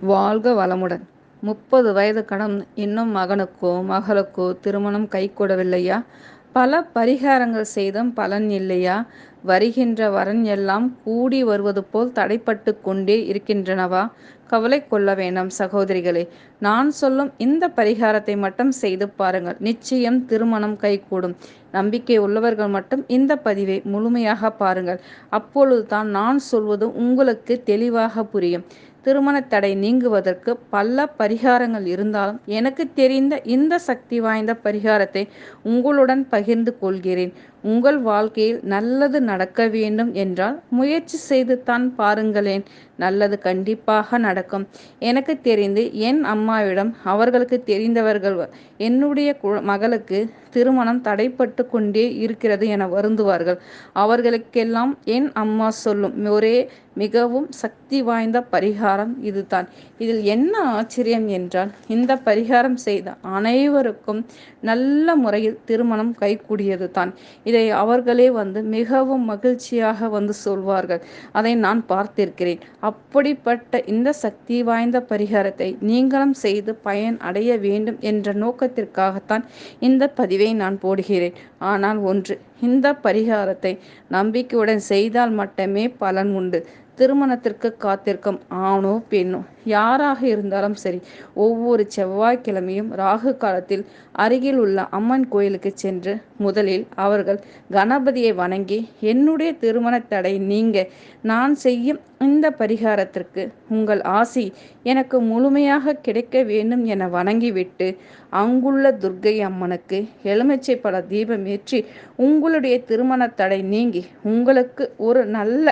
வாழ்க வளமுடன். முப்பது வயது கணம் இன்னும் மகனுக்கோ மகளுக்கோ திருமணம் கைகூடவில்லையா? பல பரிகாரங்கள் செய்தும் பலன் இல்லையா? வருகின்ற வரன் எல்லாம் கூடி வருவது போல் தடைப்பட்டு கொண்டே இருக்கின்றனவா? கவலை கொள்ள வேண்டாம் சகோதரிகளே. நான் சொல்லும் இந்த பரிகாரத்தை மட்டும் செய்து பாருங்கள். நிச்சயம் திருமணம் கைகூடும். நம்பிக்கை உள்ளவர்கள் மட்டும் இந்த பதிவை முழுமையாக பாருங்கள். அப்பொழுதுதான் நான் சொல்வது உங்களுக்கு தெளிவாக புரியும். திருமண தடை நீங்குவதற்கு பல பரிகாரங்கள் இருந்தாலும் எனக்கு தெரிந்த இந்த சக்தி வாய்ந்த பரிகாரத்தை உங்களுடன் பகிர்ந்து கொள்கிறேன். உங்கள் வாழ்க்கையில் நல்லது நடக்க வேண்டும் என்றால் முயற்சி செய்து தான் பாருங்களேன். நல்லது கண்டிப்பாக நடக்கும். எனக்கு தெரிந்து என் அம்மாவிடம் அவர்களுக்கு தெரிந்தவர்கள் என்னுடைய மகளுக்கு திருமணம் தடைப்பட்டு கொண்டே இருக்கிறது என வருந்துவார்கள். அவர்களுக்கெல்லாம் என் அம்மா சொல்லும் ஒரே மிகவும் சக்தி வாய்ந்த பரிகாரம் இதுதான். இதில் என்ன ஆச்சரியம் என்றால் இந்த பரிகாரம் செய்த அனைவருக்கும் நல்ல முறையில் திருமணம் கைகூடியது தான் இதை அவர்களே வந்து மிகவும் மகிழ்ச்சியாக வந்து சொல்வார்கள். அதை நான் பார்த்திருக்கிறேன். அப்படிப்பட்ட இந்த சக்தி வாய்ந்த பரிகாரத்தை நீங்களும் செய்து பயன் அடைய வேண்டும் என்ற நோக்கத்திற்காகத்தான் இந்த பதிவை நான் போடுகிறேன். ஆனால் ஒன்று இந்த பரிகாரத்தை நம்பிக்கையுடன் செய்தால் மட்டுமே பலன் உண்டு. திருமணத்திற்கு காத்திருக்கும் ஆணோ பெண்ணோ யாராக இருந்தாலும் சரி ஒவ்வொரு செவ்வாய்க்கிழமையும் ராகு காலத்தில் அருகில் உள்ள அம்மன் கோயிலுக்கு சென்று முதலில் அவர்கள் கணபதியை வணங்கி என்னுடைய திருமண தடை நீங்க. நான் செய்யும் இந்த பரிகாரத்திற்கு உங்கள் ஆசி எனக்கு முழுமையாக கிடைக்க வேண்டும் என வணங்கிவிட்டு அங்குள்ள துர்கை அம்மனுக்கு எலுமிச்சை பல தீபம் ஏற்றி உங்களுடைய திருமண தடை நீங்கி உங்களுக்கு ஒரு நல்ல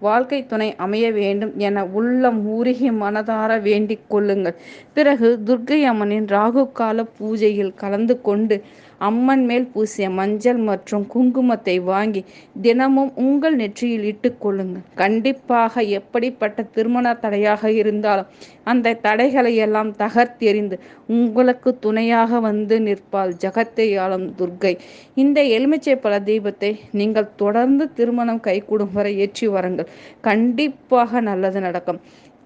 வாழ்க்கை துணை அமைய வேண்டும் என உள்ளம் உருகி மனதார வேண்டிக் கொள்ளுங்கள். பிறகு துர்க்கை அம்மனின் ராகு கால பூஜையில் கலந்து கொண்டு அம்மன் மேல் பூசிய மஞ்சள் மற்றும் குங்குமத்தை வாங்கி தினமும் உங்கள் நெற்றியில் இட்டுக்கொள்ளுங்கள் கண்டிப்பாக எப்படிப்பட்ட திருமண தடையாக இருந்தாலும் அந்த தடைகளை எல்லாம் தகர்த்தெறிந்து உங்களுக்கு துணையாக வந்து நிற்பாள் ஜகத்தை ஆளும் துர்கை இந்த எலுமிச்சை பல தீபத்தை நீங்கள் தொடர்ந்து திருமணம் கைகூடும் வரை ஏற்றி வாருங்கள். கண்டிப்பாக நல்லது நடக்கும்.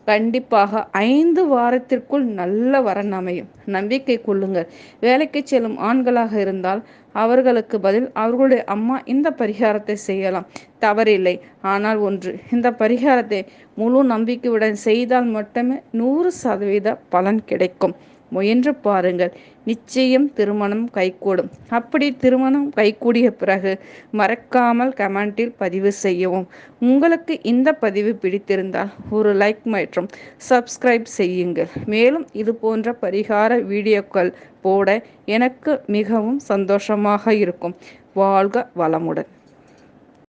கண்டிப்பாக ஐந்து வாரத்திற்குள் நல்ல வரன் அமையும். நம்பிக்கை கொள்ளுங்கள். வேலைக்கு செல்லும் ஆண்களாக இருந்தால் அவர்களுக்கு பதில் அவர்களுடைய அம்மா இந்த பரிகாரத்தை செய்யலாம். தவறில்லை. ஆனால் ஒன்று இந்த பரிகாரத்தை முழு நம்பிக்கையுடன் செய்தால் மட்டுமே நூறு சதவீத பலன் கிடைக்கும். முயன்று பாருங்கள். நிச்சயம் திருமணம் கைகூடும். அப்படி திருமணம் கைகூடிய பிறகு மறக்காமல் கமெண்டில் பதிவு செய்யவும். உங்களுக்கு இந்த பதிவு பிடித்திருந்தால் ஒரு லைக் மற்றும் சப்ஸ்கிரைப் செய்யுங்கள். மேலும் இது போன்ற பரிகார வீடியோக்கள் போட எனக்கு மிகவும் சந்தோஷமாக இருக்கும். வாழ்க வளமுடன்.